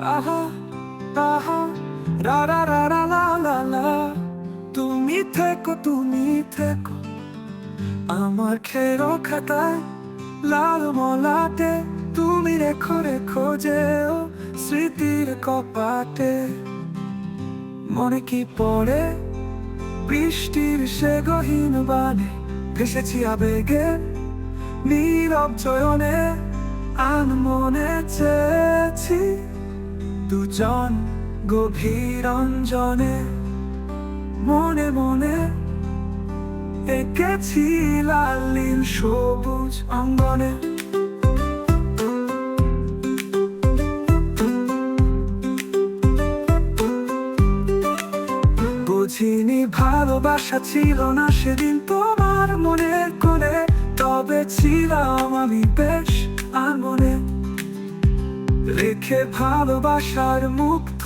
আহা আহা, রা রা রা লা লা তুমি থেকো তুমি থেকো। আমার খেরো খাতায় লাল মলাটে, তুমি রেখো রেখো যেও স্মৃতির কপাটে। মনে কি পড়ে? বৃষ্টির সে গহীন বানে ভেসেছি আবেগে, নীরব চয়নে আন মনে চেয়েছি। দুজন গভীর অঞ্জনে মনে মনে এঁকেছি লাল, নীল, সবুজ অঙ্গনে। বুঝিনি ভালোবাসা ছিল না সেদিন তোমার মনের কোণে, তবে ছিলাম আমি বেশ আর মনে রেখে ভালোবাসার মুক্ত,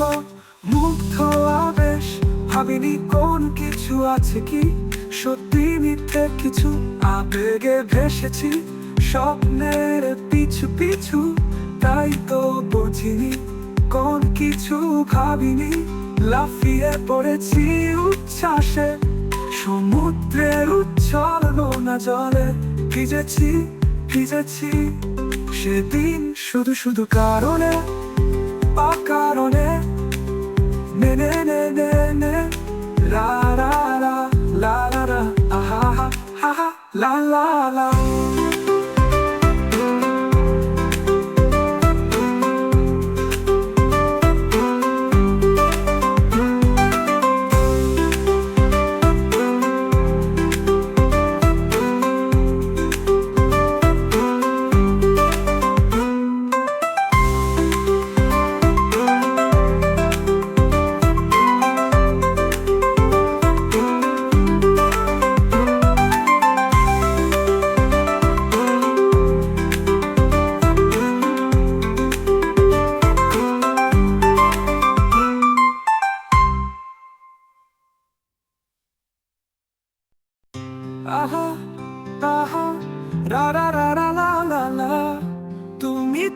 মুগ্ধ আবেশ। ভাবিনি কোন কিছু আছে কি? সত্যি মিথ্যে কিছু আবেগে ভেসেছি। স্বপ্নের পিছু পিছু, তাই তো বুঝিনি কোন কিছু ভাবিনি। লাফিয়ে পড়েছি উচ্ছ্বাসে সমুদ্রের উচ্ছল না জলে ভিজেছি ভিজেছি। সেদিন শুধু শুধু কারণে, বা কারণে, নে নে নে নে নে, লা লা লা লা লা লা আহা, হা হা হা, লা লা লা।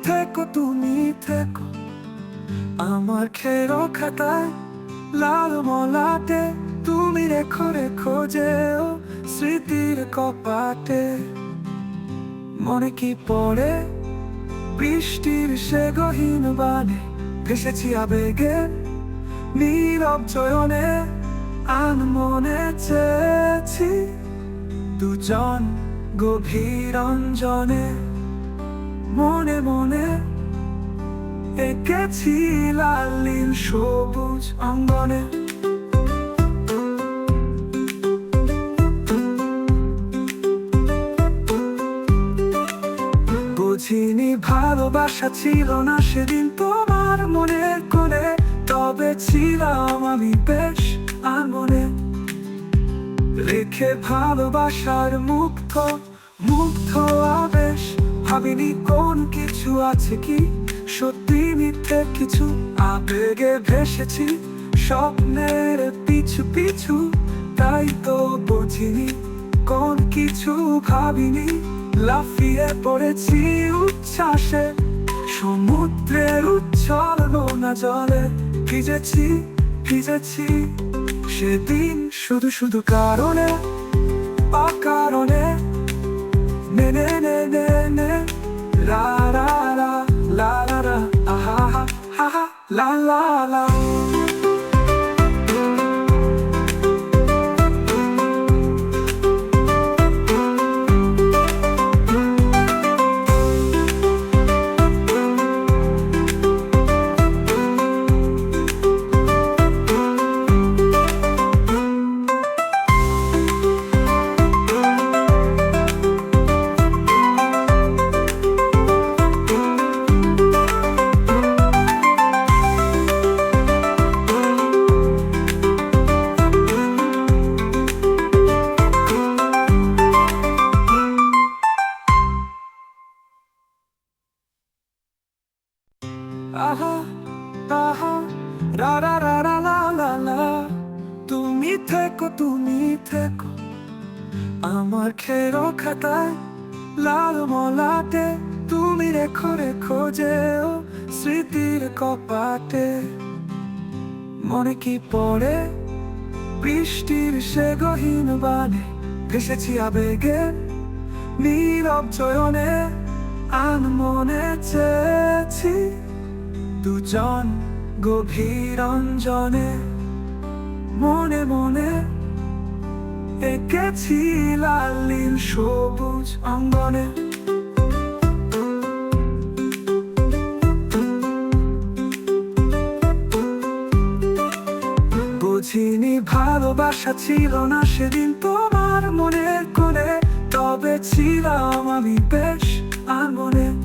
থেকো, তুমি থেকো। আমার খেরো খাতায় লাল মলাটে, তুমি রেখো রেখো যেও স্মৃতির কপাটে। মনে কি পড়ে? বৃষ্টির সে গহীন বানে ভেসেছি আবেগে, নীরব চয়নে আন মনে চেয়েছি দুজন গভীর অঞ্জনে। মনে মনে এঁকেছি লাল নীল সবুজ অঙ্গনে। বুঝিনি ভালোবাসা ছিল না সেদিন তোমার মনের কোণে, তবে ছিলাম আমি বেশ আর মনে রেখে ভালোবাসার মুক্ত মুগ্ধ আবেশ ভাবিনি কোন কিছু আছে কি? সত্যি মিথ্যে কিছু আবেগে ভেসেছি। স্বপ্নের পিছু পিছু, তাই তো বুঝিনি কোন কিছু ভাবিনি। লাফিয়ে পড়েছি উচ্ছ্বাসে, সমুদ্রের উচ্ছল না জলে ভিজেছি ভিজেছি। সেদিন শুধু শুধু কারণে বা কারণে নে নে নে la la la la la la ha ha ha la la la. আহা আহা রা রা লা লা তুমি থেকো তুমি থেকো। আমার খেরো খাতায় লাল মলাটে, তুমি রেখো রেখো যেও স্মৃতির কপাটে। মনে কি পড়ে? বৃষ্টির সে গহীন বানে ভেসেছি আবেগে, নীরব চয়নে আন মনে চেয়েছি। দুজন গভীর অঞ্জনে মনে মনে এঁকেছি লাল, নীল, সবুজ অঙ্গনে। বুঝিনি ভালোবাসা ছিল না সেদিন তোমার মনে করে তবে ছিলাম আমি বেশ আনমনে।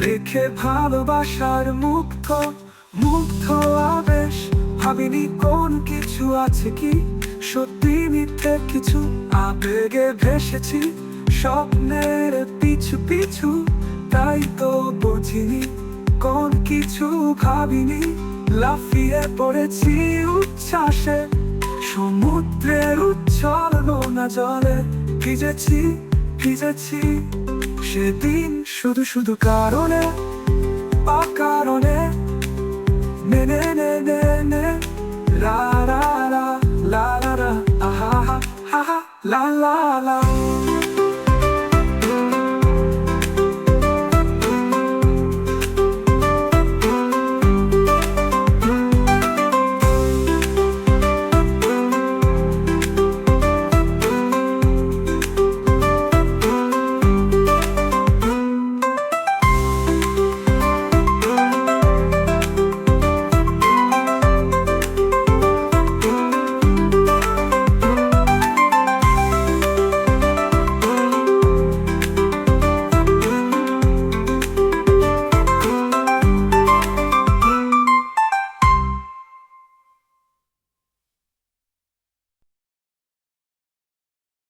রেখে ভালোবাসার মুগ্ধ মুগ্ধ আবেশ। ভাবিনি কোন কিছু আছে কি? সত্যি মিথ্যে কিছু আবেগে ভেসেছি। স্বপ্নের পিছু পিছু, তাই তো বুঝিনি। কোন কিছু ভাবিনি, লাফিয়ে পড়েছি উচ্ছ্বাসে। সমুদ্রের উচ্ছল নোনা জলে ভিজেছি ভিজেছি। সেদিন শুধু শুধু কারণে অকারণে নে নে নে নে নে, লা লা লা লা লা লা আহা হা হা, লা লা লা।